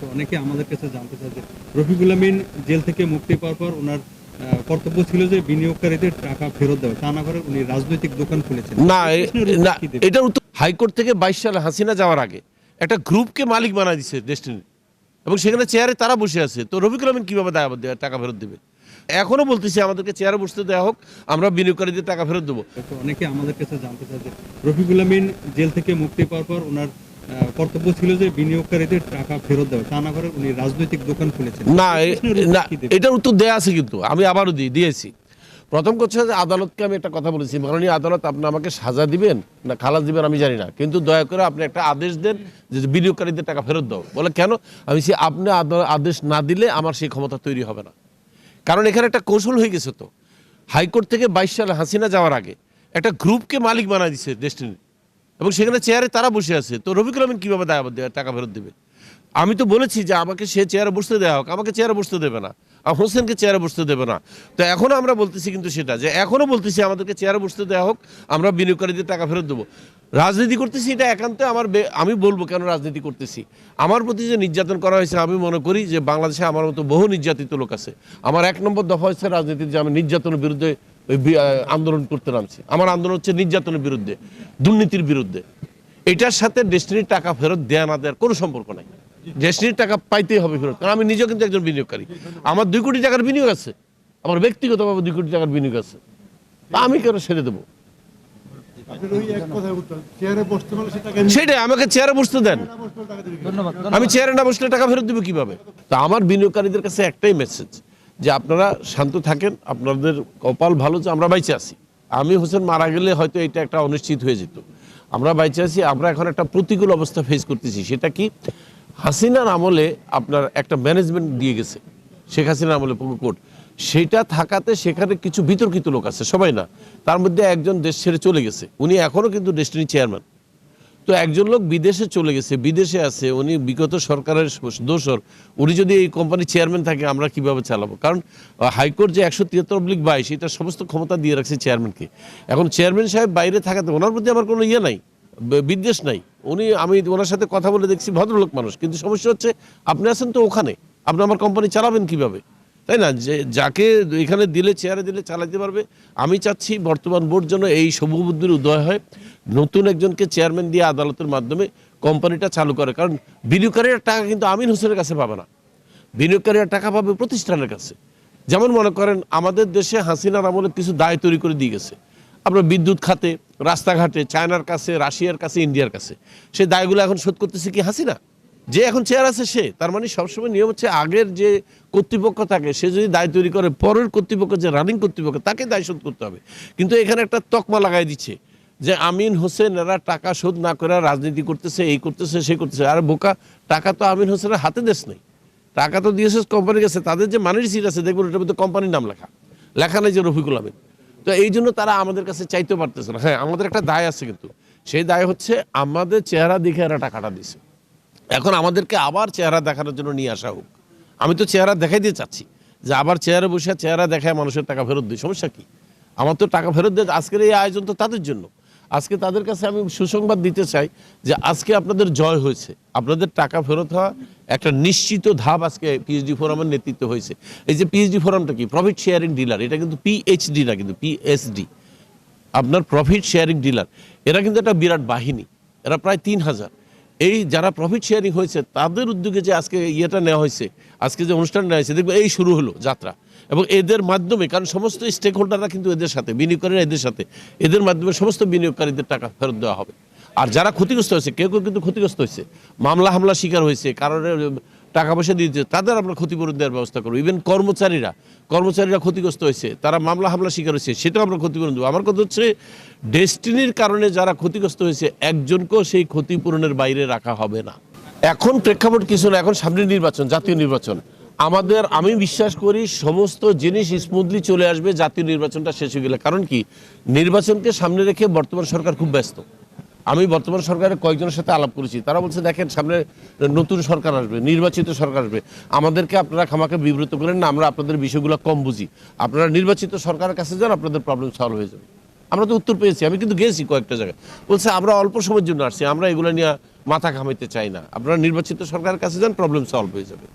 তো অনেকে আমাদের কাছে জানতে চায় যে রফিকুল আমিন জেল থেকে মুক্তি পাওয়ার পর ওনার কর্তব্য ছিল যে বিনিয়োগকারীদের টাকা ফেরত দেওয়া। তা না করে উনি রাজনৈতিক দোকান খুলেছেন। না এই এ- প্রশ্নের উত্তর? এটার হাইকোর্ট থেকে বাইশ সালে হাসিনা যাওয়ার আগে একটা গ্রুপকে মালিক বানায় দিচ্ছে ডেস্টিনি এবং সেখানে চেয়ারে তারা বসে আছে। তো রফিকুল আমিন কীভাবে টাকা ফেরত দেবে? এখনও বলতেছি আমাদেরকে চেয়ারে বসতে দেওয়া হোক আমরা বিনিয়োগকারীদের টাকা ফেরত দেবো। তো অনেকে আমাদের কাছে জানতে চায় যে রফিকুল আমিন জেল থেকে মুক্তি পাওয়ার পর ওনার কর্তব্য ছিল যে বিনিয়োগকারীদের টাকা ফেরত দেওয়া। তা না করে উনি রাজনৈতিক দোকান খুলেছেন। না এটার উত্তর দেয়া আছে কিন্তু। আমি আবারও দিই দিয়েছি। প্রথম কথা হচ্ছে যে আদালতকে আমি একটা কথা বলেছি। মাননীয় আদালত আপনি আমাকে সাজা দিবেন না খালাস দিবেন আমি জানি না। কিন্তু দয়া করে আপনি একটা আদেশ দেন যে বিনিয়োগকারীদের টাকা ফেরত দাও। বলে কেন? আমি সে আপনি আদেশ না দিলে আমার সেই ক্ষমতা তৈরি হবে না। কারণ এখানে একটা কৌশল হয়ে গেছে তো। হাইকোর্ট থেকে বাইশ সালে হাসিনা যাওয়ার আগে একটা গ্রুপকে মালিক বানায় দিচ্ছে ডেস্টিনি এবং সেখানে চেয়ারে তারা বসে আছে। তো রফিকুল আমিন কীভাবে টাকা ফেরত দেবে? আমি তো বলেছি যে আমাকে সে চেয়ারে বসতে দেওয়া হোক, আমাকে চেয়ারে বসতে দেবে না। আর হোসেনকে চেয়ারে বসতে দেবে না। তো এখনও আমরা বলতেছি কিন্তু সেটা যে এখনও বলতেছি আমাদেরকে চেয়ারে বসতে দেওয়া হোক, আমরা বিনিয়োগকারীদের টাকা ফেরত দেবো। রাজনীতি করতেছি এটা একান্ত আমার আমি বলব কেন রাজনীতি করতেছি? আমার প্রতি যে নির্যাতন করা হয়েছে, আমি মনে করি যে বাংলাদেশে আমার মতো বহু নির্যাতিত লোক আছে। আমার এক নম্বর দফা হচ্ছে রাজনীতির যে আমি নির্যাতনের বিরুদ্ধে আন্দোলন করতে নামছি। আমার আন্দোলন হচ্ছে নির্যাতনের বিরুদ্ধে দুর্নীতির বিরুদ্ধে। এটার সাথে ডেস্টিনির টাকা ফেরত দেয়া না দেওয়ার কোনো সম্পর্ক নাই। ডেস্টিনির টাকা পাইতেই হবে ফেরত কারণ আমি নিজেও কিন্তু একজন বিনিয়োগকারী। আমার দুই কোটি টাকার বিনিয়োগ আছে আমার ব্যক্তিগতভাবে দুই কোটি টাকার বিনিয়োগ আছে। তা আমি কেন ছেড়ে দেবো? সেটাই আমাকে চেয়ারে বসতে দেন। আমি চেয়ারে না বসলে টাকা ফেরত দেবো কীভাবে? তা আমার বিনিয়োগকারীদের কাছে একটাই মেসেজ যে আপনারা শান্ত থাকেন, আপনাদের কপাল ভালো যে আমরা বাইচে আছি। আমি হোসেন মারা গেলে হয়তো এটা একটা অনিশ্চিত হয়ে যেত। আমরা বাইচে আছি, আমরা এখন একটা প্রতিকূল অবস্থা ফেস করতেছি। সেটা কি? হাসিনার আমলে আপনার একটা ম্যানেজমেন্ট দিয়ে গেছে, শেখ হাসিনার আমলে কোর্ট। সেটা থাকাতে সেখানে কিছু বিতর্কিত লোক আছে, সবাই না। তার মধ্যে একজন দেশ ছেড়ে চলে গেছে। উনি এখনও কিন্তু ডেস্টিনি চেয়ারম্যান তো একজন লোক বিদেশে চলে গেছে, বিদেশে আছে, উনি বিগত সরকারের দোষর, উনি যদি এই কোম্পানির চেয়ারম্যান থাকে, আমরা কীভাবে চালাবো? কারণ হাইকোর্ট যে একশো তিয়াত্তর অব্লিক বাইশ, এটা সমস্ত ক্ষমতা দিয়ে রাখছে চেয়ারম্যানকে এখন চেয়ারম্যান সাহেব বাইরে থাকাতে, ওনার প্রতি আমার কোনো ইয়ে নাই বিদ্বেষ নাই। উনি, আমি ওনার সাথে কথা বলে দেখছি, ভদ্রলোক মানুষ। কিন্তু সমস্যা হচ্ছে, আপনি আছেন তো ওখানে, আপনি আমার কোম্পানি চালাবেন কীভাবে? তাই না? যে যাকে এখানে দিলে, চেয়ারে দিলে চালাতে পারবে। আমি চাচ্ছি বর্তমান বোর্ড যেন এই শুভবুদ্ধির উদয় হয়। নতুন একজনকে চেয়ারম্যান দিয়ে আদালতের মাধ্যমে কোম্পানিটা চালু করে। কারণ বিনিয়োগকারীর টাকা কিন্তু আমিন হোসেনের কাছে পাবে না। বিনিয়োগকারীরা টাকা পাবে প্রতিষ্ঠানের কাছে। যেমন মনে করেন, আমাদের দেশে হাসিনার আমলে কিছু দায় তৈরি করে দিয়ে গেছে। আমরা বিদ্যুৎ খাতে, রাস্তাঘাটে, চায়নার কাছে, রাশিয়ার কাছে, ইন্ডিয়ার কাছে। সেই দায়গুলো এখন শোধ করতেছে কি হাসিনা? যে এখন চেয়ার আছে সে, তার মানে সবসময় নিয়ম হচ্ছে আগের যে কর্তৃপক্ষ থাকে, সে যদি দায় তৈরি করে, পরের কর্তৃপক্ষ যে রানিং কর্তৃপক্ষ, তাকে দায় শোধ করতে হবে। কিন্তু এখানে একটা তকমা লাগাই দিচ্ছে, যে আমিন হোসেন এরা টাকা শোধ না করে রাজনীতি করতেছে, এই করতেছে সেই করতেছে। আর বোকা, টাকা তো আমিন হোসেনের হাতে দেশ নেই। টাকা তো দিয়েছে কোম্পানির কাছে তাদের যে মানির সিট আছে দেখবেন ওটার মধ্যে কোম্পানির নাম লেখা। লেখা নেই যে রফিকুল আমিন। তো এই জন্য তারা আমাদের কাছে চাইতে পারতেছে না। হ্যাঁ আমাদের একটা দায় আছে কিন্তু। সেই দায় হচ্ছে আমাদের চেহারা দেখে এরা টাকাটা দিছে এখন আমাদেরকে আবার চেহারা দেখানোর জন্য নিয়ে আসা হোক। আমি তো চেহারা দেখাই দিয়ে চাচ্ছি যে আবার চেয়ারে বসে চেহারা দেখায় মানুষের টাকা ফেরত দিই, সমস্যা কী? আমার তো টাকা ফেরত দিয়ে আজকের এই আয়োজন তো তাদের জন্য। আজকে তাদের কাছে আমি সুসংবাদ দিতে চাই যে আজকে আপনাদের জয় হয়েছে। আপনাদের টাকা ফেরত হওয়া একটা নিশ্চিত ধাপ আজকে পিএইচডি ফোরামের নেতৃত্ব হয়েছে। এই যে পিএইচডি ফোরামটা কি? প্রফিট শেয়ারিং ডিলার এটা কিন্তু পিএইচডি না কিন্তু পিএসডি আপনার প্রফিট শেয়ারিং ডিলার এরা কিন্তু একটা বিরাট বাহিনী। এরা প্রায় তিন হাজার। এই যারা প্রফিট শেয়ারিং হয়েছে, তাদের উদ্যোগে যে আজকে ইয়েটা নেওয়া হয়েছে, আজকে যে অনুষ্ঠান নেওয়া হয়েছে, দেখবে এই শুরু হলো যাত্রা। এবং এদের মাধ্যমে, কারণ সমস্ত স্টেক হোল্ডাররা কিন্তু এদের সাথে, বিনিয়োগকারীরা এদের সাথে, এদের মাধ্যমে সমস্ত বিনিয়োগকারীদের টাকা ফেরত দেওয়া হবে। আর যারা ক্ষতিগ্রস্ত হয়েছে, কেউ কেউ কিন্তু ক্ষতিগ্রস্ত হয়েছে। মামলা হামলা শিকার হয়েছে, কারণে টাকা পয়সা দিয়েছে তাদের আমরা ক্ষতিপূরণ দেওয়ার ব্যবস্থা করব। ইভেন কর্মচারীরা কর্মচারীরা ক্ষতিগ্রস্ত হয়েছে, তারা মামলা হামলা শিকার হয়েছে, সেটাও আমরা ক্ষতিপূরণ দেবো। আমার কথা হচ্ছে ডেস্টিনির কারণে যারা ক্ষতিগ্রস্ত হয়েছে, একজনকেও সেই ক্ষতিপূরণের বাইরে রাখা হবে না। এখন প্রেক্ষাপট কিছু না, এখন সামনে নির্বাচন, জাতীয় নির্বাচন। আমাদের, আমি বিশ্বাস করি, সমস্ত জিনিস স্মুথলি চলে আসবে, জাতীয় নির্বাচনটা শেষ হয়ে গেলে। কারণ কি? নির্বাচনকে সামনে রেখে বর্তমান সরকার খুব ব্যস্ত। আমি বর্তমান সরকারের কয়েকজনের সাথে আলাপ করেছি। তারা বলছে, দেখেন, সামনে নতুন সরকার আসবে, নির্বাচিত সরকার আসবে। আমাদেরকে আপনারা খামাকে বিব্রত করেন না, আমরা আপনাদের বিষয়গুলো কম বুঝি। আপনারা নির্বাচিত সরকারের কাছে যান, আপনাদের প্রবলেম সলভ হয়ে যাবে। আমরা তো উত্তর পেয়েছি, আমি কিন্তু গেছি কয়েকটা জায়গায়। বলছে, আমরা অল্প সময়ের জন্য আসছি, আমরা এগুলো নিয়ে মাথা ঘামাইতে চাই না। আপনারা নির্বাচিত সরকারের কাছে যান প্রবলেম সলভ হয়ে যাবে।